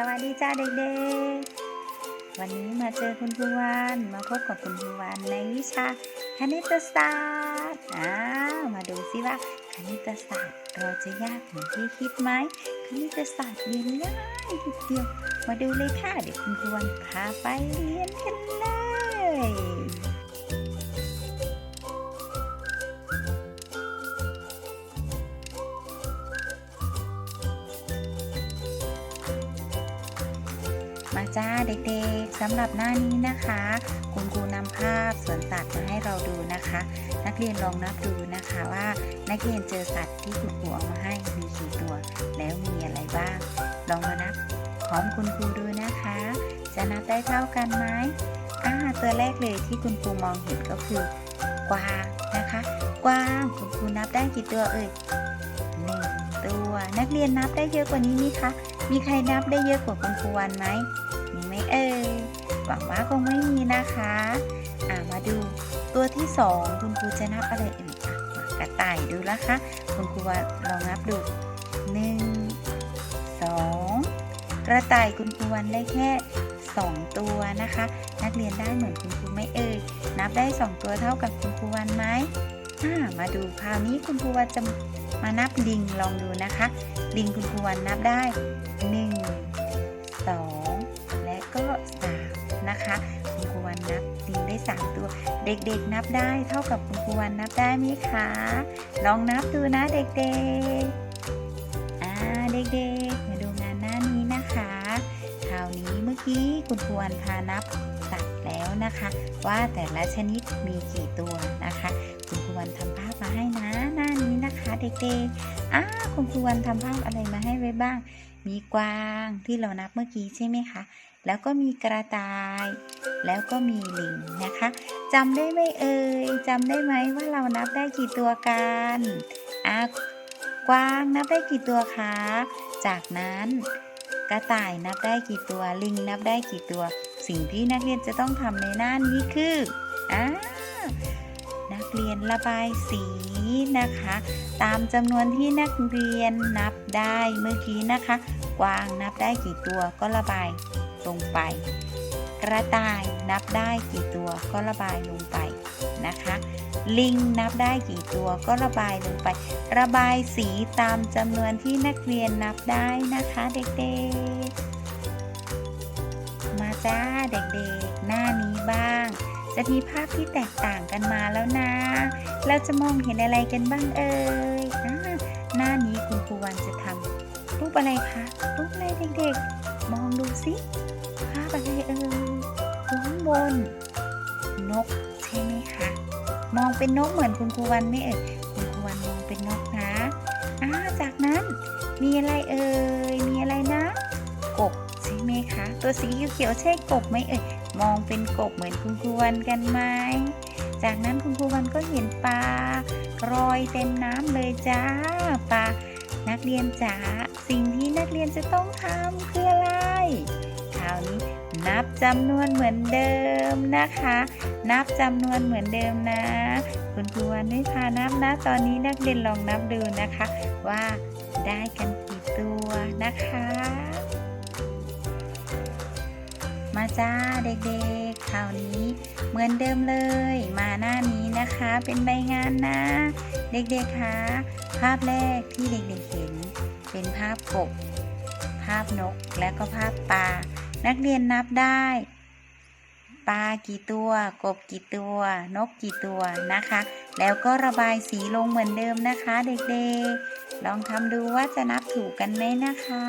สวัสดีจ้าเด็กๆ วันนี้มาเจอคุณครูวันมาพบกับคุณครูวันในวิชาคณิตศาสตร์อ้ามาดูซิว่าคณิตศาสตร์เราจะยากเหมือนที่คิดไหมคณิตศาสตร์เรียนง่ายทีเดียว มาดูเลยค่ะเดี๋ยวคุณครูวันพาไปเรียนกัน มาจ้าเด็กๆสำหรับหน้านี้นะคะ คุณครูนำภาพสวนสัตว์มาให้เราดูนะคะ นักเรียนลองนับดูนะคะว่า นักเรียนเจอสัตว์ที่คุณครูเอามาให้มีกี่ตัว แล้วมีอะไรบ้าง ลองมานับพร้อมคุณครูดูนะคะ จะนับได้เท่ากันไหมอ่าตัวแรกเลยที่คุณครูมองเห็นก็คือกวางนะคะ กวางคุณครูนับได้กี่ตัวเอ่ยหนึ่งตัว นักเรียนนับได้เยอะกว่านี้ไหมคะมีใครนับได้เยอะกว่าคุณครูวันไหม มีไหมเอ่ยหวังว่าคงไม่มีนะคะอ่ามาดูตัวที่สองคุณครูจะนับอะไรอ่ยอะกระต่ายดูนะคะ คุณครูว่าลองนับดูหนึ่งสองกระต่ายคุณครูวันได้แค่สองตัวนะคะ นักเรียนได้เหมือนคุณครูไหม่เอ่ยนับได้สองตัวเท่ากับคุณครูวันไหมอ่ามาดูคราวนี้คุณครูวันจะมานับลิงลองดูนะคะ ลิงคุณครูวันนับได้ 1 2และ ก็3นะคะคุณครูวันนับลิงได้ 3 ตัว เด็กๆนับได้เท่ากับคุณครูวันนับได้ไหมคะ ลองนับดูนะเด็กๆอ่าเด็กๆ มาดูงานหน้านี้นะคะ คราวนี้เมื่อกี้คุณครูวันพานับ แล้วนะคะ ว่าแต่ละชนิดมีกี่ตัวนะคะ คุณครูวันทำภาพมาให้นะหน้านี้นะคะเด็กๆอ่าคุณครูวันทำภาพอะไรมาให้ไว้บ้าง มีกวางที่เรานับเมื่อกี้ใช่ไหมคะแล้วก็มีกระต่าย แล้วก็มีลิงนะคะจำได้ไหมเอ่ยจำได้ไหมว่าเรานับได้กี่ตัวกันอ่ากวางนับได้กี่ตัวคะ จากนั้น กระต่ายนับได้กี่ตัว ลิงนับได้กี่ตัว สิ่งที่นักเรียนจะต้องทำในหน้านี้คืออ่านักเรียนระบายสีนะคะ ตามจำนวนที่นักเรียนนับได้เมื่อกี้นะคะ กวางนับได้กี่ตัวก็ระบายลงไป กระต่ายนับได้กี่ตัวก็ระบายลงไปนะคะ ลิงนับได้กี่ตัวก็ระบายลงไป ระบายสีตามจำนวนที่นักเรียนนับได้นะคะเด็กๆ จ้าเด็กๆ หน้านี้บ้าง จะมีภาพที่แตกต่างกันมาแล้วนะ เราจะมองเห็นอะไรกันบ้างเอ่ยหน้านี้คุณครูวันจะทำรูปอะไรคะรูปอะไรเด็กๆ มองดูสิภาพอะไรเอ่ยข้างบน นกใช่ไหมคะมองเป็นนกเหมือนคุณครูวันไหมเอ่ยคุณครูวันมองเป็นนกนะอ่าจากนั้นมีอะไรเอ่ยมีอะไรนะกบ ช่ไหมคะ ตัวสีเขียวใช่กบไหมเอ่ย มองเป็นกบเหมือนคุณครูวันกันไหม จากนั้นคุณครูวันก็เห็นปลารอยเต็มน้ำเลยจ้าปลานักเรียนจ๋าสิ่งที่นักเรียนจะต้องทำคืออะไร คราวนี้นับจำนวนเหมือนเดิมนะคะ นับจำนวนเหมือนเดิมนะ คุณครูวันไม่พานับนะ ตอนนี้นักเรียนลองนับดูนะคะ ว่าได้กันกี่ตัวนะคะ มาจ้าเด็กๆคราวนี้เหมือนเดิมเลย มาหน้านี้นะคะ เป็นใบงานนะ เด็กๆคะภาพแรกที่เด็กๆเห็น เป็นภาพกบ ภาพนกและก็ภาพปลานักเรียนนับได้ปลากี่ตัว กบกี่ตัว นกกี่ตัวนะคะ แล้วก็ระบายสีลงเหมือนเดิมนะคะ เด็กๆ ลองทำดูว่าจะนับถูกกันไหมนะคะ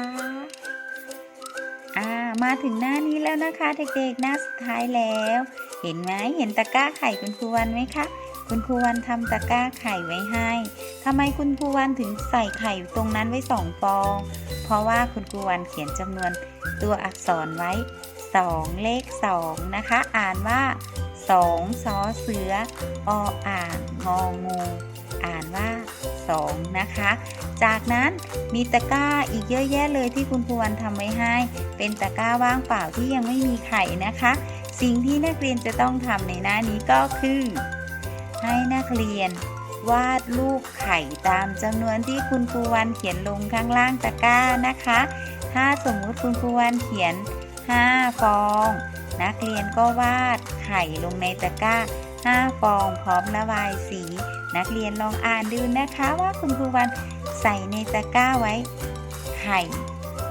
อ่ามาถึงหน้านี้แล้วนะคะเด็กๆหน้าสุดท้ายแล้ว เห็นไหมเห็นตะกร้าไข่คุณครูวันไหมคะคุณครูวันทำตะกร้าไข่ไว้ให้ทำไมคุณครูวันถึงใส่ไข่ตรงนั้นไว้สองฟอง เพราะว่าคุณครูวันเขียนจำนวนตัวอักษรไว้ 2 เลข 2 นะคะ อ่านว่า2สอเสือออ่างงองู อ่านว่า 2 นะคะ จากนั้นมีตะกร้าอีกเยอะแยะเลยที่คุณครูวันทำไว้ให้ เป็นตะกร้าว่างเปล่าที่ยังไม่มีไข่นะคะ สิ่งที่นักเรียนจะต้องทำในหน้านี้ก็คือ ให้นักเรียนวาดรูปไข่ตามจำนวนที่คุณครูวันเขียนลงข้างล่างตะกร้านะคะ ถ้าสมมุติคุณครูวันเขียน 5 ฟอง นักเรียนก็วาดไข่ลงในตะกร้า 5 ฟองพร้อมระบายสี นักเรียนลองอ่านดูนะคะว่าคุณครูวันใส่ในตะกร้าไว้ไข่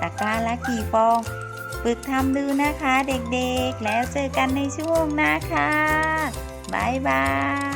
ตะกร้าละกี่ฟอง ฝึกทำดูนะคะเด็กๆ แล้วเจอกันในช่วงหน้าค่ะบ๊ายบาย